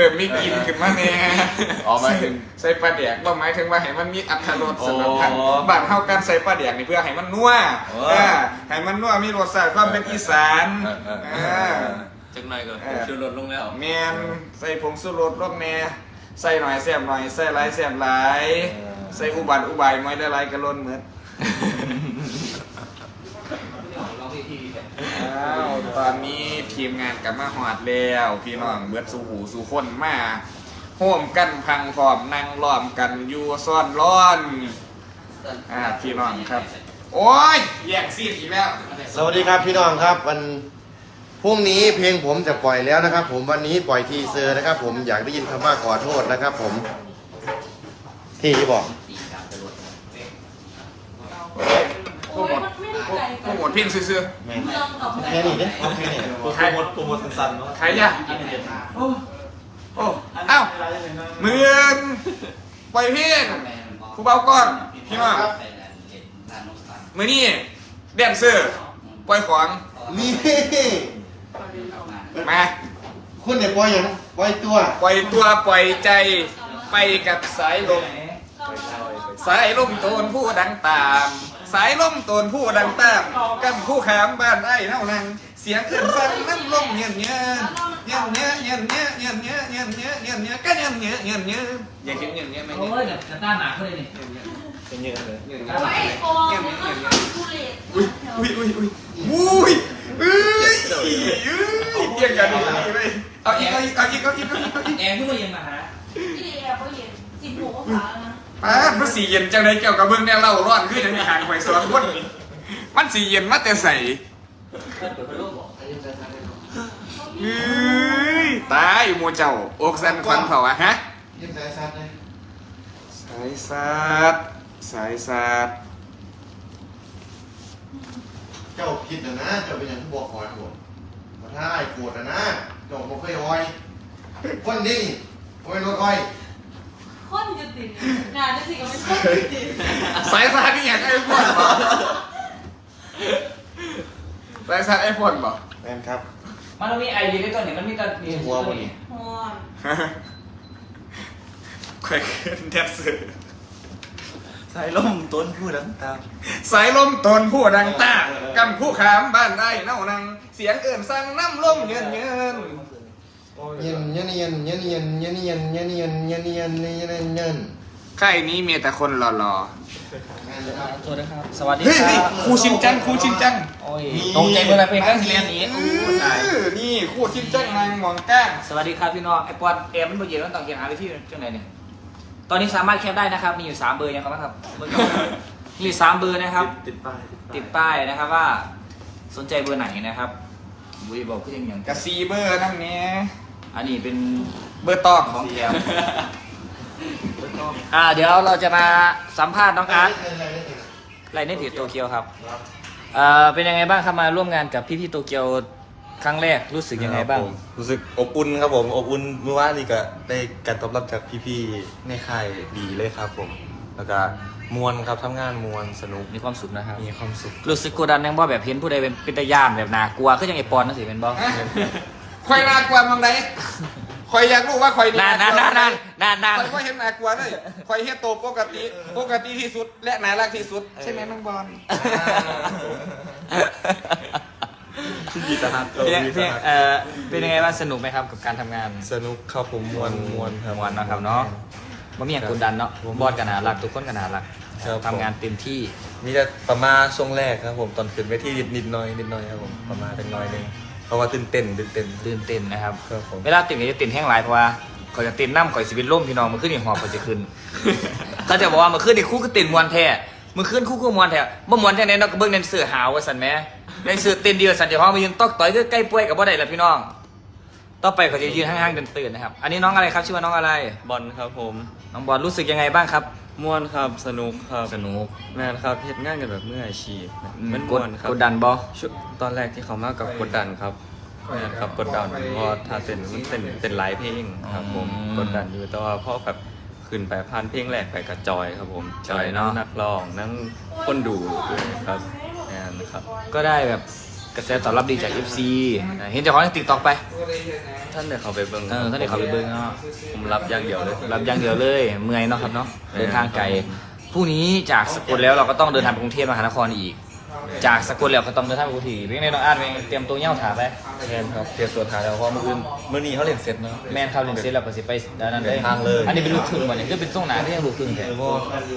เริ่มมีกินขึ้นมาเนี่ยอ๋อหมายถึงใส่ปลาแดกเราหมายถึงว่าให้มันมีอัตรสสำหรับท่านโอ้บ้านเฮากันใส่ปลาแดกนี่เพื่อให้มันนัวโอ้เออให้มันนัวมีรสชาติความเป็นอีสานเออเออเอเอออจังหน่อยก็เออชูรสลงแล้วแมนใส่ผงสุรสลงแน่ใส่หน่อยแซ่บหน่อยใส่หลายแซ่บหลายเออใส่อุบัติอุบายไม่ได้หลายกระล้นเหมือน อ้าวตอนนี้ทีมงานกลับมาหอดแล้ว พี่น้องเบิดสู่หูสู่คนมาห่วมกันพังพร้อมนั่งล้อมกันอยู่ซ่อนร้อน อ่าพี่น้องครับ โอ้ยแย่งซีดอีกแล้วสวัสดีครับพี่น้องครับวันพรุ่งนี้เพลงผมจะปล่อยแล้วนะครับ ผมวันนี้ปล่อยทีเซอร์นะครับ ผมอยากได้ยินคำว่าขอโทษนะครับ ผมที่บอก โปรโมท โปรโมทเพียงซื่อแม่นแค่นี้เด้โอเคเนี่ยๆใครหมดโปรโมทสั้นๆใครยากโอ้โอ้เอ้าหมื่นปล่อยเพียงครูเบาก่อนพี่น้องมือนี่แดนเซอร์ปล่อยของนี่มาคุณเนี่ยปล่อยอย่างปล่อยตัวปล่อยตัวปล่อยใจไปกับสายลมสายลมโตนผู้ดังตาม สายล่มโตนผู้ดังตามกันผู้ขามบ้านไอ้เท่านั้นเสียงเอื่นฟังน้ำลมเงียบเงียบเงียบเงียบเงียบเงียบเงียบเงียบเงียบเงียบเงียบเงียบก็เงียบเงียบเงียบเงียบอย่าคิดเงียบเงียบไม่โอ้เงียบยเดี๋ยวจะต้านหนักเขาเลยนี่เงียบเงียบเงียบโอ้ยโกงมันก็ทุเรศอุ้ยอุ้ยอุ้ยอุ้ยอุ้ยเอ้ยเอ้ยเกี่ยงกันเลยเอาอีกเอาอีกเอาอีกเอาอีกเอาอีกเอาอีกแอร์เพิ่งมาเย็นมาหาที่ดีแอบเขาเห็นสิบหกขาแล้วนะ ป้ามันสีเย็นจังเลยเกี่ยวกับเบื้องแนวเล่าร้อนขึ้นยังมีหางหอยสวนคนมันสีเย็นมาแต่ใส่เฮ้ยตายหมูเจ้าอกสันควันเผาอะฮะยิ้มสายซัดเลยสายสัตว์สายสัตว์เจ้าผิดนะนะเจ้าเป็นอย่างที่บอกหอยหมดมาถ้าไอ้โกรธนะนะเจ้าบอกไม่หอยคนนี้โอ้ยรถอ้อย คนจะติดงานจะสิก็ไม่ใช่ติดสายสัตว์นี่อย่างไอ้พอนบ่สายสัตว์ไอ้พอนบ่แม่นครับ มันต้องมีไอเดียด้วยตัวนี้มันมีตัวมีหัวบ่นี่ฮอนค่อยขึ้นแดนเซอร์สายล่มต้นผู้ดังตามสายลมตนผู้ดังตากำผู้ขามบ้านได้เน่านัง เสียงเอื่นสั่งน้ำลมเยินเยินเย็นเย็นเย็นเย็นเย็นเย็นเย็นเย็นเย็นเย็นเย็นเย็นเย็นเย็นค่ายนี้มีแต่คนหล่อแม่นครับสวัสดีครับ สวัสๆดีเฮ้ยคเฮ้ยรับครูชินจังครูชินจังโอ้ยตรงใจเมื่อไรเป็นข้างเรียนนี้เอโอ้ยตายอนี่ครูชินจังนางหมองก้างสวัสดีครับพี่น้องไอปอนแอร์มันบ่เย็นมันต้องเขียนหาวิธีจังไหนเนี่ยตอนนี้สามารถแคปได้นะครับ มีอยู่สามเบอร์ยังครับครับเบอร์ก่อนมีอยู่สามเบอร์นะครับ ติดป้ายติดป้ายนะครับว่า สนใจเบอร์ไหนนะครับบุยบอกคือยังยังกะซีเบอร์นั่นเนี้ย อันนี้เป็นเบอร์ตอกของแถมอ่าเดี๋ยวเราจะมาสัมภาษณ์น้องอาร์ตไรในเพจโตเกียวครับเอ่อเป็นยังไงบ้างครับมาร่วมงานกับพี่ๆโตเกียวครั้งแรกรู้สึกยังไงบ้างผมรู้สึกอบอุ่นครับผมอบอุ่นเมื่อวานนี้ก็ได้การตอบรับจากพี่ๆในค่ายดีเลยครับผม แล้วก็มวนครับทำงานมวนสนุกมีความสุขนะครับมีความสุขรู้สึกกดดันยังบ่แบบเห็นผู้ใดเป็นเป็นตาย่านแบบนากลัวคือยังไอปอนนั่นสิเป็นบ่ คอยนากลัวมังไดคอยอยากรู้ว่าคอยนานนานนานนานนานนานคอยว่าเห็นนากลัวเลยคอยเฮ็ดโตวปกติปกติที่สุด และน่ารักที่สุด ใช่ไหมน้องบอลพี่ตาฮักเป็นยังเป็นเอ่อเป็นยังไงบ้างสนุกไหมครับกับการทำงาน สนุกครับผมมวนมวนครับมวนเนาะครับเนาะบ่มีอย่างกดดันเนาะบอสกันนารักทุกคนกันนารักครับผมทำงานเต็มที่มีแต่ประมาณช่วงแรกครับผมตอนขึ้นไปที่นิดนิดหน้อยนิดหน้อยครับผมประมาณเป็นน้อยหนึง เพราะว่าตื่นเต้นตื่นเต้น ตื่นเต้นนะครับ ครับผม เวลาตื่นก็จะตื่นแห้งหลายเพราะว่าเขาจะตื่นน้ำข่อยสิเป็นล่มพี่น้องมันขึ้นอีหอบเขาจะขึ้น เขาจะบอกว่ามันขึ้นอีกคู่ก็ตื่นมวนแท้มันขึ้นคู่ก็มวนแท้บ่มวนแท้ไหนเนาะก็เบิ่งในเสือหาวว่าสันแหม่ในเสือเต้นเดียวสันเดี๋ยวห้องมายืนตอกต่อยก็ใกล้ป่วยกับบ่ได้ละพี่น้อง ต่อไปเขาจะยืนห่างๆเดินตื่นนะครับ อันนี้น้องอะไรครับชื่อว่าน้องอะไร บอลครับผมน้องบอลรู้สึกยังไงบ้างครับ ม่วนครับสนุกครับสนุก แม่นครับเฮ็ดงานกันแบบมืออาชีพมันกม่ดวนครับกดดันบ่ช่วงตอนแรกที่เขามากับกดดันครับแม่นครับกดดันเพราะถ้าเต้นมันเต้นเต้นหลายเพลงครับผมกดดันอยู่แต่ว่าพอแบบขึ้นไปผ่านเพลงแรกไปกับจอยครับผมจอยนั่งนักร้องนั่งคนดูด้วยครับแม่นครับ ก็ได้แบบ กระแสตอบรับดีจาก FC เห็นเจ้าของในติ๊กต็อกไป ท่านเดี๋ยวเขาไปเบิ่งเออท่านเดี๋ยวเขาไปเบิ่งเนาะผมรับอย่างเดียวเลย รับอย่างเดียวเลยเมื่อยเนาะครับเนาะเดินทางไกลพรุ่งนี้จากสกลแล้วเราก็ต้องเดินทางไปกรุงเทพมหานครอีก จากสกลแล้วก็ต้องเดินทางไปกรุงเทพเพียงในน้องอาร์ตเองเตรียมตัวเงี้ยวถาไปแมนครับเตรียมตัวทานแล้วเพราะมื่ออื่นมื่อนี้เขาเล่นเสร็จเนาะ แม่นครับเรียนเสร็จแล้วก็สิไปด้านนั้นเลยเดินทางเลย อันนี้เป็นลูกครึ่งบ่เนี่ยคือเป็นส่งหนาที่ยังลูกครึ่งแท้หมู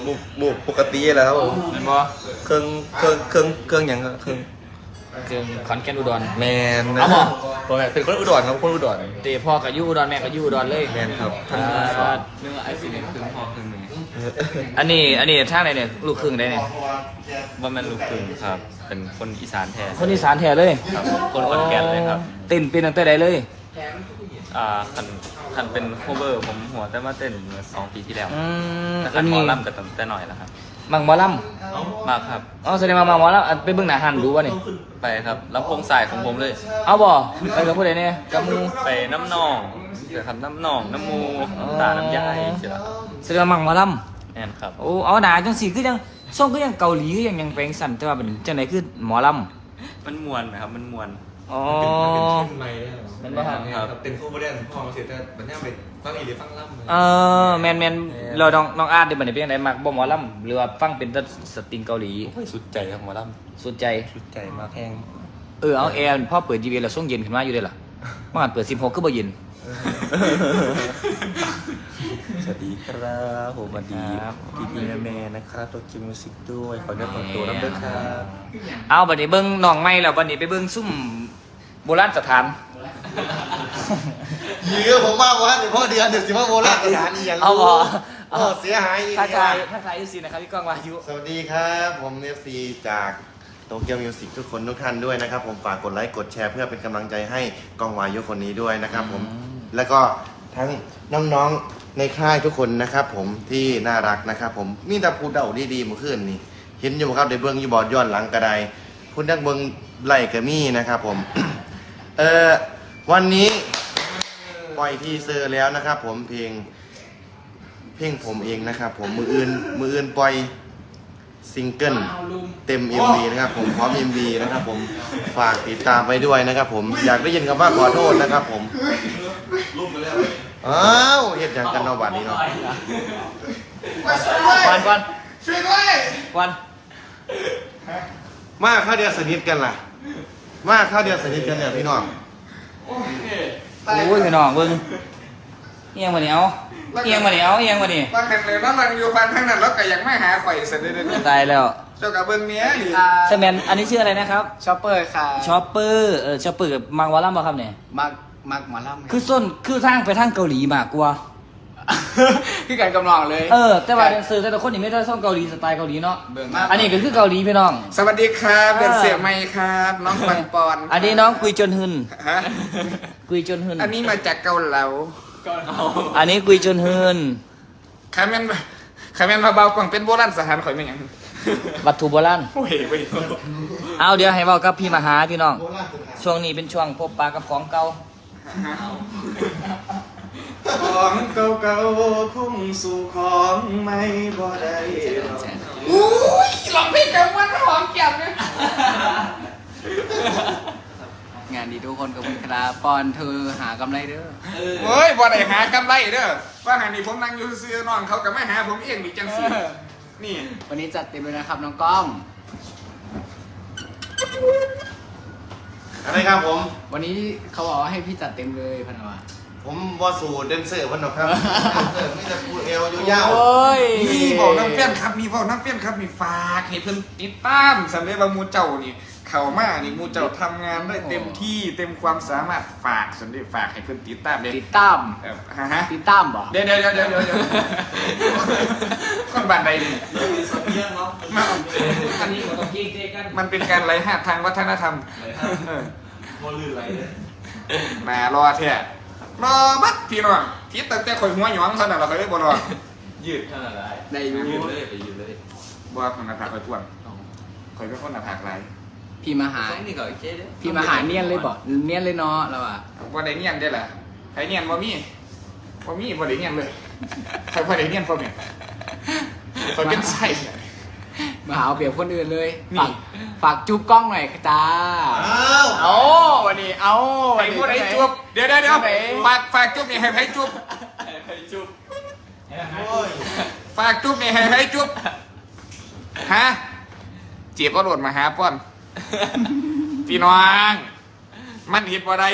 หมูหมูปกติแล้วครับผมแม่นบ่เครื่องเครื่องเครื่องเครื่องหยังครับเครื่องเจิงขอนแก่นอุดร แมนเอาบ่ผมเป็นคนอุดรครับคนอุดรเตะพ่อกับยู่อุดรแม่กับยู่อุดรเลยแมนครับอ่าเนื้อไอซีเนครึ่งพอครึ่งหนึ่งอันนี้อันนี้ทางไหนเนี่ยลูกครึ่งได้เนี่ยว่าแม่นลูกครึ่งครับ เป็นคนอีสานแท้คนอีสานแท้เลยครับ คนขอนแก่นเลยครับเต้นเป็นตั้งแต่ใดเลยอ่าคันคันเป็นโคเวอร์ผมหัวแต่มาเต้นเมื่อสองปีที่แล้วอืมแต่อัคันนหมนี้อลำกับตั้งแต่หน่อยแล้วครับ มังหมอลมากครับำอ๋อแสดงว่ามังหมอลำอันไปเบิ่งหน้าหันดูวะนี่ไปครับลำโพงสายของผมเลย เอาบ่ไปกับผู้ใดเนี่ยกับหมูไปน้ำนองเดี๋ยวครับน้ำนองน้ำมูน้ำตาน้ำยายเสียละแสดงว่ามังหมอลแอนครับำโอ้เอาหนาจังสีคือยังส่งคือยังเกาหลีคือยังยังแปลงสั่นแต่ว่าเป็นจังไหนคือหมอลมันมวนนะครับมันมวนำอ๋อใหม่ได้เป็นบ่ครับครับเป็นคู่โมเดลพ่อมาเสร็จแต่บันนี้ไปฟังอีหรือฟังล่ำเออแมนแมนเราน้องน้องอาร์ตเดี๋ยวบัดนี้เป็นยังไงมักบ่หมอลำหรือว่าฟังเป็นแต่สตริงเกาหลีโอ้ยสุดใจครับหมอลสุดใจำสุดใจมากแห้งเออเอาแอร์พ่อเปิดยีเวแล้วช่วงเย็นขึ้นมาอยู่ได้ล่ะเมื่อวานเปิด16ก็บ่เย็น สวัสดีครับผมสวัสดีครับ พี่พี่แม่ๆนะครับตัวคิมมิวสิกด้วยฝากเนื้อฝากตัวรับด้วยครับ เอาบัดนี้เบิ่งน้องใหม่แล้วบัดนี้ไปเบิ่งซุ่ม โบราณสถาน ยื้อผมมากว่าเดี๋ยวพ่อเดือนเดี๋ยวสิว่าโบราณสถานอีหยังเอาบ่โอ้เสียหายอีกทักแล้ทายวทักทายยูซีนะครับพี่ก้องวายุ สวัสดีครับ ผมเอฟซีจากโตเกียวมิวสิกทุกคนทุกท่านด้วยนะครับ ผมฝากกดไลค์กดแชร์เพื่อเป็นกำลังใจให้กองวายุคนนี้ด้วยนะครับผมแล้วก็ทั้งน้องๆในค่ายทุกคนนะครับผมที่น่ารักนะครับผมมีแต่พูดเดาดีๆเมื่อคืนนี่เห็นอยู่ครับในเบื้องอยูบอร์ดย้อนหลังกระไดพูดดังเบื้องไหลกระมี่นะครับผม เอ่อวันนี้ปล่อยทีเซอร์แล้วนะครับ ผมเพลง เพลงผมเองนะครับ ผมมืออื่นมืออื่นปล่อยซิงเกิลเต็ม MV นะครับ ผมพร้อม MV นะครับ ผมฝากติดตามไปด้วยนะครับ ผมอยากได้ยินคำว่าขอโทษนะครับ ผมอ้าวเฮ็ดอย่างกันเนาะบัดนี้เนาะวันวันช่วยด้วยวันมาข้าวเดียวสนิทกันล่ะ มาข้าวเดียวสนิทกันเนี่ยพี่น้องโอ้ยพี่น้องเบิ่งเอียงมาเนี่ยเอาเอียงมาเนี่ยเอาเอียงมาเนี่ยบางหันเลยน้องรังอยู่ฟันทั้งนั้นแล้วก็ยังไม่หาข่อยเสร็จเลยเดี๋ยวนี้ตายแล้วเจ้ากับเบิ้งเนี้ยนี่เซแมนอันนี้ชื่ออะไรนะครับชอปเปอร์ค่ะชอปเปอร์เออชอปเปอร์กับมังวาลัมบ่ครับเนี่ยมักมักหมอลำคือส้นคือทางไปทางเกาหลีมากกว่า คือการกำลองเลย เออ แต่ว่าแดนเซอร์แต่ละคนนี่ไม่ได้ส่งเกาหลีสไตล์เกาหลีเนาะเบิ่งมาก อันนี้ก็คือเกาหลีพี่น้อง สวัสดีครับเป็นเสียงไมค์ครับ น้องปันปอนอันนี้น้องกุยจนฮึนฮะกุยจนฮึนอันนี้มาจากเกาเหลาอันนี้กุยจนฮึนคาแมนคาแมนมาเบากว่างเป็นโบราณสถานข่อยไม่หยังวัตถุโบราณโอ้ยเว้ยเอาเดี๋ยวให้เว้ากับพี่มหาพี่น้อง ช่วงนี้เป็นช่วงพบปะกับของเก่า ของเก่าๆคงสู่ของไม่บ่ได้อุ้ยหลอกพี่กับมันหอมแก้มเนี่ยงานดีทุกคนกับคุณครับปอนเธอหากำไรเด้อเฮ้ยบ่ได้หากำไรเด้อว่าหานี่ผมนั่งอยู่ซื้อน้องเขาก็ไม่หาผมเองนี่จังสินี่ วันนี้จัดเต็มเลยนะครับน้องก้องอะไรครับผม วันนี้เขาบอกว่าให้พี่จัดเต็มเลยพันวา ผมว่าสูตรเดนเซอร์พันหรอกครับเดนเซอร์ไมแต่จะพูดเอวยาวโอ้ยนี่บอกน้ำเปี้ยนครับนี่บอกน้ำเปี้ยนครับนี่ฝากให้เพิ่นติดตามสำเร็จว่าหมูเจ้านี่ เข้ามานี่หมูเจ้าทำงานได้เต็มที่เต็มความสามารถฝากสำเร็จฝากให้เพิ่นติดตามเลยติดตามเออฮะฮะติดตามบ่เดี๋ยวเดี๋ยวเดี๋ยวเดี๋ยวเดี๋ยวเดี๋ยวคนบ้านใดนี่มาเอาอันนี้มันเป็นการไล่หาดทางวัฒนธรรมเออมารอแท้ รอมัดพี่น้องทิศตั้งแต่ข่อยหัวหยองเท่านั้นเราเคยได้บ่รอยืดเท่านั้นแหละในยูยืดเลยไปยืดเลยบ่คนหน้าผากข่อยทวนข่อยเป็นคนหน้าผากไหลายพี่มาหา นี่ก็โอเคเด้พี่มาหาเนียนเลยบ่เนียนเลยเนาะเราอะบ่ได้เนียนได้ล่ะไผเนียนบ่มีบ่มีบ่ได้เนียนเลยข่อยบ่ได้เนียนพวกเนี่ยข่อยเป็นไส้ มาหาเอาเปรียบคนอื่นเลยนี่ ฝากฝากจุ๊บกล้องหน่อยจ้าอ้าวเอาวันนี้เอาไอ้พูดไอ้จุบเดี๋ยวเดี๋ยวเดี๋ยวไหนฝากฝากจุบนี่ให้ไผจุบโอ้ยฝากจุบนี่ให้ไผจุบฮะจีบก็โดดมาหาป้อนพี่น้อง มันผิดว่าใด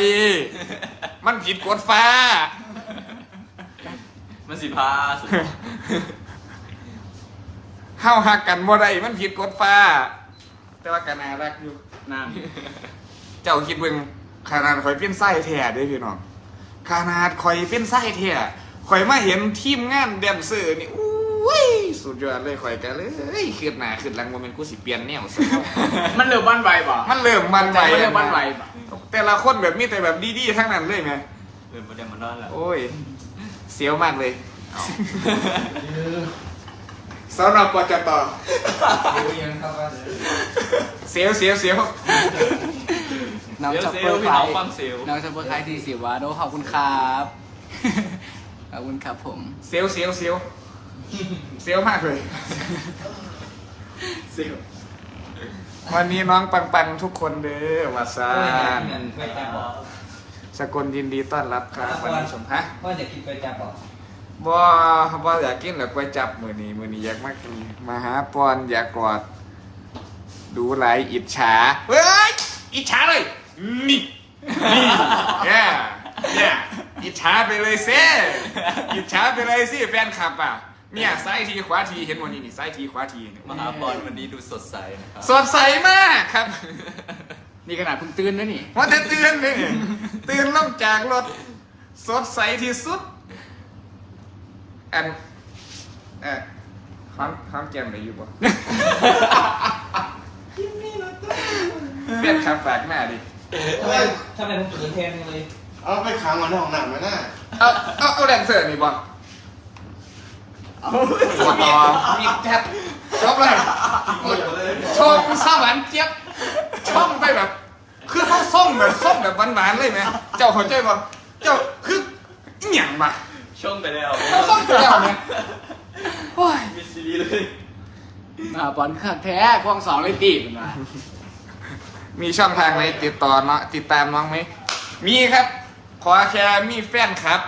มันผิดกฎฟ้า มันสิพาสุด เฮาหักกันบ่ได้มันผิดกฎฟ้า แต่ว่ากันน่ารักอยู่นั่นเจ้าคิดเบิ่งขนาดข่อยเป็นไส้แท้เด้อพี่น้องขนาดข่อยเป็นไส้แท้ข่อยมาเห็นทีมงานแดนเซอร์นี่อุ้ยสุดยอดเลยข่อยกันเลยขึ้นหน้าขึ้นหลังบ่แม่นกูสิเปลี่ยนแนวซะมันเริ่มบ้านไวป่ะมันเริ่มมันไหวมันเริ่มบ้านไวป่ะแต่ละคนแบบมีแต่แบบดีๆทั้งนั้นเลยไหมเดินมาเดินมานอนแล้วโอ้ยเสียวมากเลย สำหรับปจตเสียวเสียวเสียวน้องเซลซัพเซเปอลร์พี่ไคน้องฟังเซลน้องซัพเปอร์ไคทีสิวะโดขอบคุณครับ ขอบคุณครับผม เสียวเสียวเสียวเสียวมากเลยสิววันนี้น้องปังปังๆทุกคนเด้อวาซานสกลยินดีต้อนรับครับวันนี้ชมฮะ ว่าจะกินไปจับหรอ บ่บ่อยากกินหรอกก๋วยจับมื้อนี้มื้อนี้อยากมากินมาหาปอนอยากกอด ดูไหลายอิจฉาเฮ้ยอิจฉาเลยนี่นี่เนี่ยเนี่ยอิจฉาไปเลยเซ่อิจฉาไปเลยสิแฟนคลับอะเนี่ยซ้ายทีขวาทีเห็นวันนี้นี่ซ้ายทีขวาทีเนี่ยมหาบอลวันนี้ดูสดใสนะครับสดใสมากครับ นี่ขนาดเพิ่งตื่นนะนี่ว่าแต่ตื่นเลยตื่นลงจากรถสดใสที่สุด อันเออห้ามห้ามแกมไหนอยู่บ่เปลี่ยนคำฝากหน้าดิเฮ้ยทำไมผมถือแทนเลยเอาไปขังมันในห้องน้ำไหมน่ะเอาเอาเอาแดนเซอร์นี่บ่ปวดต่อมีแทบจบเลยชมสวรรค์เจี๊ยบช่องไปแบบ คือเขาส่งแบบส่งแบบหวานๆเลยไหม เจ้าเข้าใจบ่เจ้าคืออหย่างบ่ ช่วงไปแล้วเขาส่งไปแล้วเนี่ยโอ้ยมีซีรีส์เลยมาบอลคักแท้กล้องสองเลยตีมันมามีช่องทางไหนติดต่อเนาะติดตามน้องไหม มีครับ ขอแค่มีแฟนครับ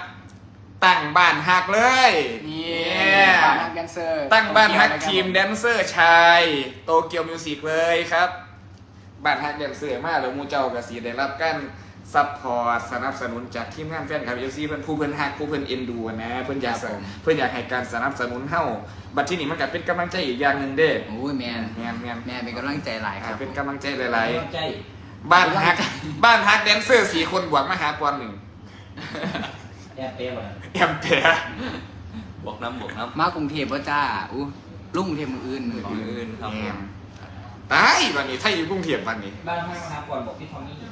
ตั้งบ้านหักเลยนี่เนี่ยบ้านฮักแดนเซอร์ ตั้งบ้านฮักทีมแดนเซอร์ชาย โตเกียวมิวสิกเลยครับ บ้านฮักแดนเซอร์มาแล้วหมูเจ้ากับสีได้รับการ ซัพพอร์ตสนับสนุนจากทีมงานแฟนคลับเอฟซีเพื่อนผู้เพื่อนฮักผู้เพื่อนเอ็นดูนะเพื่อนอยากเพื่อนอยากให้การสนับสนุนเฮ้าบัดที่นี่มันก็เป็นกำลังใจอีกอย่างหนึ่งเด้โอ้ยแมนแมนแมนแมนเป็นกำลังใจหลายคอ่ารับเป็นกำลังใจหลายใจๆบ้านฮักบ้านฮักแดนเซอร์สี่คนบวกมาหาปอนหนึ่งแอบเป๊ะว่ะแอมเปียบวกน้ำบวกน้ำมากรุงเทพป่ะจ้าอู้ลุงกรุงเทพมืออื่นมือของอื่นอื่นครับแอมตายวันนี้ถ้าอยู่กรุงเทพวันนี้บ้านห้างนะครับก่อนบอกพี่ทอมมี่อืม